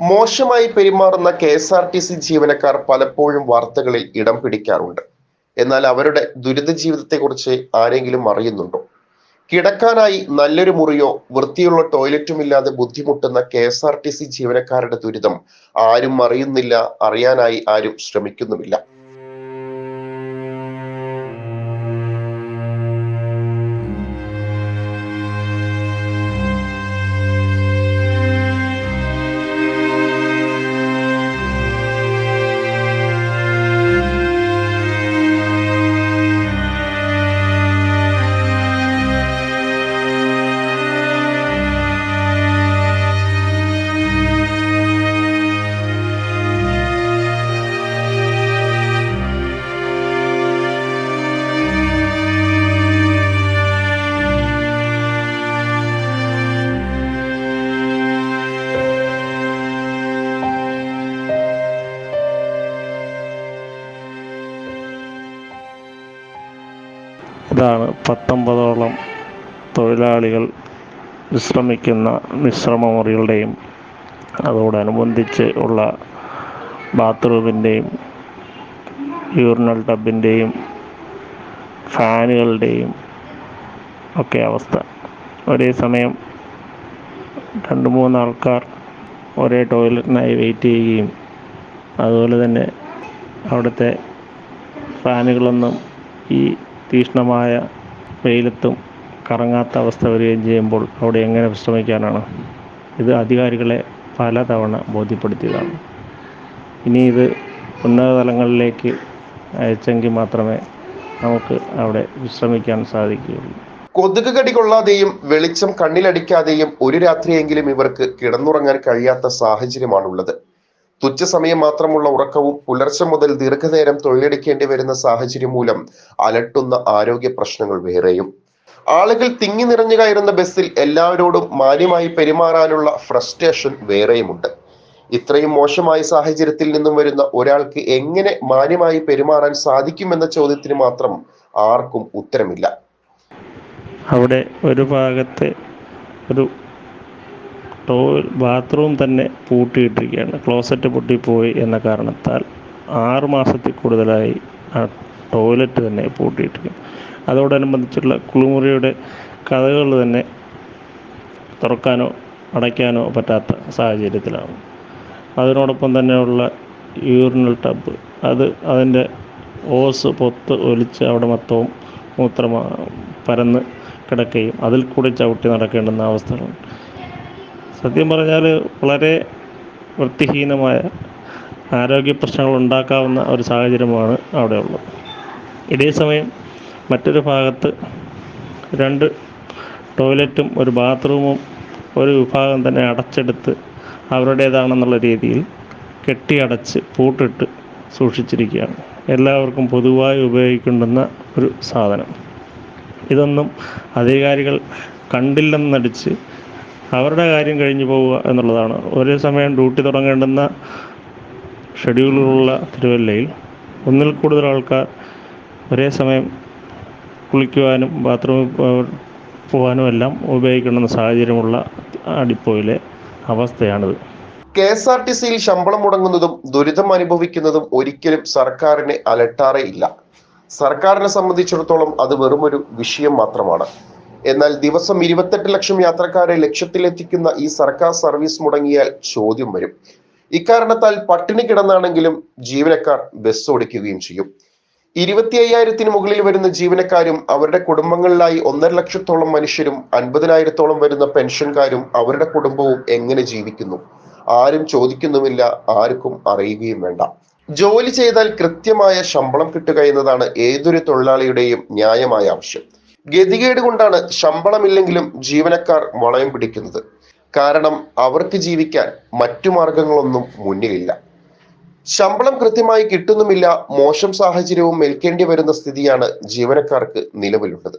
മോശമായി പെരുമാറുന്ന K S R T C ജീവനക്കാർ പലപ്പോഴും വാർത്തകളിൽ ഇടം പിടിക്കാറുണ്ട്. എന്നാൽ അവരുടെ ദുരിത ജീവിതത്തെക്കുറിച്ച് ആരെങ്കിലും അറിയുന്നുണ്ടോ? കിടക്കാനായി നല്ലൊരു മുറിയോ വൃത്തിയുള്ള ടോയ്ലറ്റും ഇല്ലാതെ ബുദ്ധിമുട്ടുന്ന K S R T C ജീവനക്കാരുടെ ദുരിതം ആരും അറിയുന്നില്ല അറിയാനായി ആരും ശ്രമിക്കുന്നുമില്ല. ഇതാണ് പത്തൊമ്പതോളം തൊഴിലാളികൾ വിശ്രമിക്കുന്ന വിശ്രമ മുറികളുടെയും അതോടനുബന്ധിച്ച് ഉള്ള ബാത്റൂമിന്റെയും യൂറിനൽ ടബിന്റെയും ഫാനുകളുടെയും ഒക്കെ അവസ്ഥ. ഒരേ സമയം രണ്ട് മൂന്ന് ആൾക്കാർ ഒരേ ടോയ്ലറ്റിനായി വെയിറ്റ് ചെയ്യുകയും അതുപോലെ തന്നെ അവിടുത്തെ ഫാനുകളൊന്നും ഈ തീക്ഷ്ണമായ വെയിലത്തും കറങ്ങാത്ത അവസ്ഥ വരികയും ചെയ്യുമ്പോൾ അവിടെ എങ്ങനെ വിശ്രമിക്കാനാണ്? ഇത് അധികാരികളെ പലതവണ ബോധ്യപ്പെടുത്തിയതാണ്. ഇനി ഇത് ഉന്നത തലങ്ങളിലേക്ക് അയച്ചെങ്കിൽ മാത്രമേ നമുക്ക് അവിടെ വിശ്രമിക്കാൻ സാധിക്കുകയുള്ളൂ. കൊതുക് കടി കൊള്ളാതെയും വെളിച്ചം കണ്ണിലടിക്കാതെയും ഒരു രാത്രിയെങ്കിലും ഇവർക്ക് കിടന്നുറങ്ങാൻ കഴിയാത്ത സാഹചര്യമാണുള്ളത്. തുച്ഛ സമയം മാത്രമുള്ള ഉറക്കവും പുലർച്ചെ മുതൽ ദീർഘനേരം തൊഴിലെടുക്കേണ്ടി വരുന്ന സാഹചര്യം മൂലം അലട്ടുന്ന ആരോഗ്യ പ്രശ്നങ്ങൾ വേറെയും. ആളുകൾ തിങ്ങി നിറഞ്ഞു കയറുന്ന ബസ്സിൽ എല്ലാവരോടും മാന്യമായി പെരുമാറാനുള്ള ഫ്രസ്ട്രേഷൻ വേറെയുമുണ്ട്. ഇത്രയും മോശമായ സാഹചര്യത്തിൽ നിന്നും വരുന്ന ഒരാൾക്ക് എങ്ങനെ മാന്യമായി പെരുമാറാൻ സാധിക്കുമെന്ന ചോദ്യത്തിന് മാത്രം ആർക്കും ഉത്തരമില്ല. അവിടെ ഒരു ഭാഗത്ത് ഒരു ടോ ബാത്റൂം തന്നെ പൂട്ടിയിട്ടിരിക്കുകയാണ്. ക്ലോസറ്റ് പൊട്ടിപ്പോയി എന്ന കാരണത്താൽ ആറ് മാസത്തിൽ കൂടുതലായി ആ ടോയ്ലറ്റ് തന്നെ പൂട്ടിയിട്ടിരിക്കുന്നു. അതോടനുബന്ധിച്ചുള്ള കുളിമുറിയുടെ കഥകൾ തന്നെ തുറക്കാനോ അടയ്ക്കാനോ പറ്റാത്ത സാഹചര്യത്തിലാണ്. അതിനോടൊപ്പം തന്നെയുള്ള യൂറിനൽ ടബ് അത് അതിന്റെ ഓസ് പൊത്ത് ഒലിച്ച് അവിടെ മൊത്തവും മൂത്രം പരന്ന് കിടക്കുകയും അതിൽ കൂടി ചവിട്ടി നടക്കേണ്ടുന്ന അവസ്ഥകളുണ്ട് സത്യം പറഞ്ഞാൽ വളരെ വൃത്തിഹീനമായ ആരോഗ്യ പ്രശ്നങ്ങൾ ഉണ്ടാക്കാവുന്ന ഒരു സാഹചര്യമാണ് അവിടെ ഉള്ളത്. ഇതേ സമയം മറ്റൊരു ഭാഗത്ത് രണ്ട് ടോയ്ലറ്റും ഒരു ബാത്റൂമും ഒരു വിഭാഗം തന്നെ അടച്ചെടുത്ത് അവരുടേതാണെന്നുള്ള രീതിയിൽ കെട്ടിയടച്ച് പൂട്ടിട്ട് സൂക്ഷിച്ചിരിക്കുകയാണ്. എല്ലാവർക്കും പൊതുവായി ഉപയോഗിക്കേണ്ടുന്ന ഒരു സാധനം. ഇതൊന്നും അധികാരികൾ കണ്ടില്ലെന്ന് നടിച്ച് അവരുടെ കാര്യം കഴിഞ്ഞു പോവുക എന്നുള്ളതാണ്. ഒരേ സമയം ഡ്യൂട്ടി തുടങ്ങേണ്ടുന്ന ഷെഡ്യൂളുള്ള തിരുവല്ലയിൽ ഒന്നിൽ കൂടുതൽ ആൾക്കാർ ഒരേ സമയം കുളിക്കുവാനും ബാത്റൂമിൽ പോകാനും എല്ലാം ഉപയോഗിക്കണമെന്ന സാഹചര്യമുള്ള അടിപ്പോയിലെ അവസ്ഥയാണിത്. കെ എസ് ആർ ടി സിയിൽ ശമ്പളം മുടങ്ങുന്നതും ദുരിതം അനുഭവിക്കുന്നതും ഒരിക്കലും സർക്കാരിനെ അലട്ടാറേ ഇല്ല. സർക്കാരിനെ സംബന്ധിച്ചിടത്തോളം അത് വെറുമൊരു വിഷയം മാത്രമാണ്. എന്നാൽ ദിവസം ഇരുപത്തെട്ട് ലക്ഷം യാത്രക്കാരെ ലക്ഷ്യത്തിലെത്തിക്കുന്ന ഈ സർക്കാർ സർവീസ് മുടങ്ങിയാൽ ചോദ്യം വരും. ഇക്കാരണത്താൽ പട്ടിണി കിടന്നാണെങ്കിലും ജീവനക്കാർ ബസ് ഓടിക്കുകയും ചെയ്യും. ഇരുപത്തി അയ്യായിരത്തിന് മുകളിൽ വരുന്ന ജീവനക്കാരും അവരുടെ കുടുംബങ്ങളിലായി ഒന്നര ലക്ഷത്തോളം മനുഷ്യരും അൻപതിനായിരത്തോളം വരുന്ന പെൻഷൻകാരും അവരുടെ കുടുംബവും എങ്ങനെ ജീവിക്കുന്നു? ആരും ചോദിക്കുന്നുമില്ല ആർക്കും അറിയുകയും വേണ്ട. ജോലി ചെയ്താൽ കൃത്യമായ ശമ്പളം കിട്ടുക എന്നതാണ് ഏതൊരു തൊഴിലാളിയുടെയും ന്യായമായ ആവശ്യം. ഗതികേട് കൊണ്ടാണ് ശമ്പളമില്ലെങ്കിലും ജീവനക്കാർ വളയം പിടിക്കുന്നത്. കാരണം അവർക്ക് ജീവിക്കാൻ മറ്റു മാർഗങ്ങളൊന്നും മുന്നിലില്ല. ശമ്പളം കൃത്യമായി കിട്ടുന്നുമില്ല മോശം സാഹചര്യവും ഏൽക്കേണ്ടി വരുന്ന സ്ഥിതിയാണ് ജീവനക്കാർക്ക് നിലവിലുള്ളത്.